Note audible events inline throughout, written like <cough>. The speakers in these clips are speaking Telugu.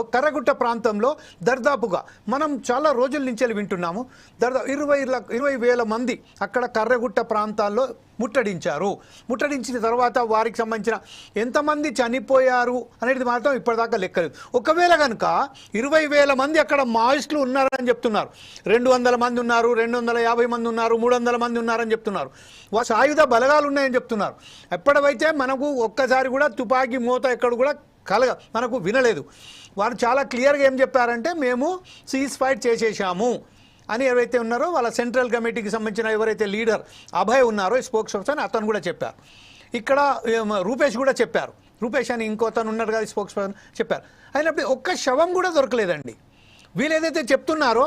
కర్రగుట్ట ప్రాంతంలో దర్దాపుగా మనం చాలా రోజుల నుంచి వింటున్నాము. దర్దా ఇరవై లక్ష- ఇరవై వేల మంది అక్కడ కర్రగుట్ట ప్రాంతాల్లో ముట్టడించారు. ముట్టడించిన తర్వాత వారికి సంబంధించిన ఎంతమంది చనిపోయారు అనేది మాత్రం ఇప్పటిదాకా లెక్కలేదు. ఒకవేళ కనుక ఇరవై వేల మంది అక్కడ మాయిస్టులు ఉన్నారని చెప్తున్నారు. రెండు వందల మంది ఉన్నారు రెండు వందల యాభై మంది ఉన్నారు మూడు వందల మంది ఉన్నారని చెప్తున్నారు. వా సాయుధ బలగాలు ఉన్నాయని చెప్తున్నారు. ఎప్పటివైతే మనకు ఒక్కసారి కూడా తుపాకీ మూత ఎక్కడ కూడా కలగ మనకు వినలేదు. వారు చాలా క్లియర్గా ఏం చెప్పారంటే మేము సీజ్ ఫైట్ చేసేసాము అని ఎవరైతే ఉన్నారో వాళ్ళ సెంట్రల్ కమిటీకి సంబంధించిన ఎవరైతే లీడర్ అభయ్ ఉన్నారో స్పోక్స్ పర్సన్ అతను కూడా చెప్పారు. ఇక్కడ రూపేష్ కూడా చెప్పారు. రూపేష్ అని ఇంకో అతను ఉన్నారు కదా స్పోక్స్ పర్సన్ చెప్పారు. అయినప్పుడు ఒక్క శవం కూడా దొరకలేదండి. వీళ్ళు ఏదైతే చెప్తున్నారో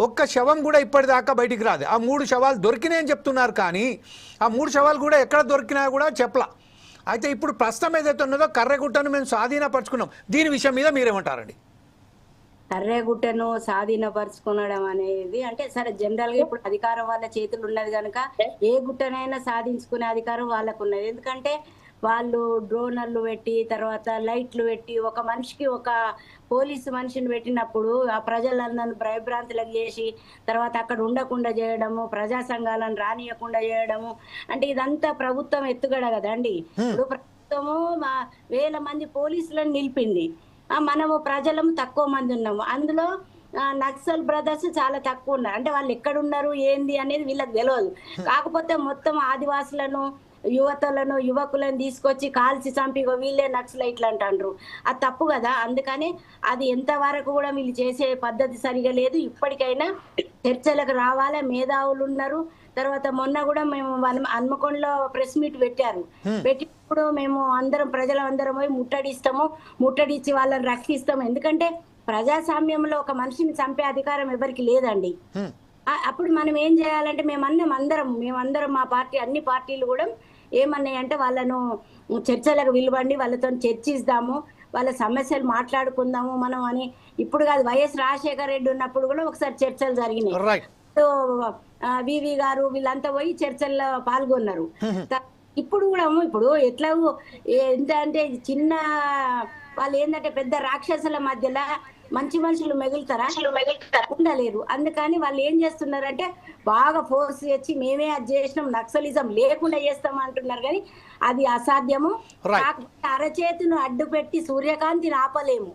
ఒక్క శవం కూడా ఇప్పటిదాకా బయటికి రాదు. ఆ మూడు శవాలు దొరికినాయని చెప్తున్నారు కానీ ఆ మూడు శవాలు కూడా ఎక్కడ దొరికినా కూడా చెప్పలా. అయితే ఇప్పుడు ప్రస్తుతం ఏదైతే ఉన్నదో కర్రగుట్టను మేము స్వాధీనపరచుకున్నాం. దీని విషయం మీద మీరేమంటారండి? కర్రేగుట్టను స్వాధీనపరచుకునడం అనేది అంటే సరే జనరల్గా ఇప్పుడు అధికారం వాళ్ళ చేతులు ఉన్నది కనుక ఏ గుట్టనైనా సాధించుకునే అధికారం వాళ్ళకు ఉన్నది ఎందుకంటే వాళ్ళు డ్రోనర్లు పెట్టి తర్వాత లైట్లు పెట్టి ఒక మనిషికి ఒక పోలీసు మనిషిని పెట్టినప్పుడు ఆ ప్రజలందరిని భయభ్రాంతులకు చేసి తర్వాత అక్కడ ఉండకుండా చేయడము ప్రజా సంఘాలను రానియకుండా చేయడము అంటే ఇదంతా ప్రభుత్వం ఎత్తుగడ కదండి. ఇప్పుడు ప్రభుత్వము మా వేల మంది పోలీసులను నిలిపింది. ఆ, మనము ప్రజలము తక్కువ మంది ఉన్నాము. అందులో నక్సల్ బ్రదర్స్ చాలా తక్కువ ఉన్నారు. అంటే వాళ్ళు ఎక్కడ ఉన్నారు ఏంది అనేది వీళ్ళకి తెలియదు కాకపోతే మొత్తం ఆదివాసులను యువతలను యువకులను తీసుకొచ్చి కాల్చి చంపి వీళ్ళే నక్సలైట్లు అంటాండ్రు. అది తప్పు కదా? అందుకని అది ఎంతవరకు కూడా వీళ్ళు చేసే పద్ధతి సరిగా లేదు. ఇప్పటికైనా చర్చలకు రావాలి? మేధావులు ఉన్నారు. తర్వాత మొన్న కూడా మేము హన్మకొండలో ప్రెస్ మీట్ పెట్టారు. పెట్టినప్పుడు మేము అందరం ప్రజలందరం పోయి ముట్టడిస్తాము. ముట్టడిచ్చి వాళ్ళని రక్షిస్తాము. ఎందుకంటే ప్రజాస్వామ్యంలో ఒక మనిషిని చంపే అధికారం ఎవరికి లేదండి. అప్పుడు మనం ఏం చేయాలంటే మేమన్నా అందరం మేమందరం మా పార్టీ అన్ని పార్టీలు కూడా ఏమన్నాయి అంటే వాళ్ళను చర్చలకు పిలవండి వాళ్ళతో చర్చిస్తాము వాళ్ళ సమస్యలు మాట్లాడుకుందాము మనం అని. ఇప్పుడు కాదు వైఎస్ రాజశేఖర రెడ్డి ఉన్నప్పుడు కూడా ఒకసారి చర్చలు జరిగినాయి. వివి గారు వీళ్ళంతా పోయి చర్చల్లో పాల్గొన్నారు. <laughs> ఇప్పుడు కూడా ఇప్పుడు ఎట్లా ఎంత అంటే చిన్న వాళ్ళు ఏంటంటే పెద్ద రాక్షసుల మధ్యలో మంచి మనుషులు మిగులుతారా? ఉండలేరు. అందుకని వాళ్ళు ఏం చేస్తున్నారంటే బాగా ఫోర్స్ చేసి మేమే అది చేసినాం నక్సలిజం లేకుండా చేస్తాం అంటున్నారు కానీ అది అసాధ్యము. అరచేతును అడ్డు పెట్టి సూర్యకాంతిని ఆపలేము.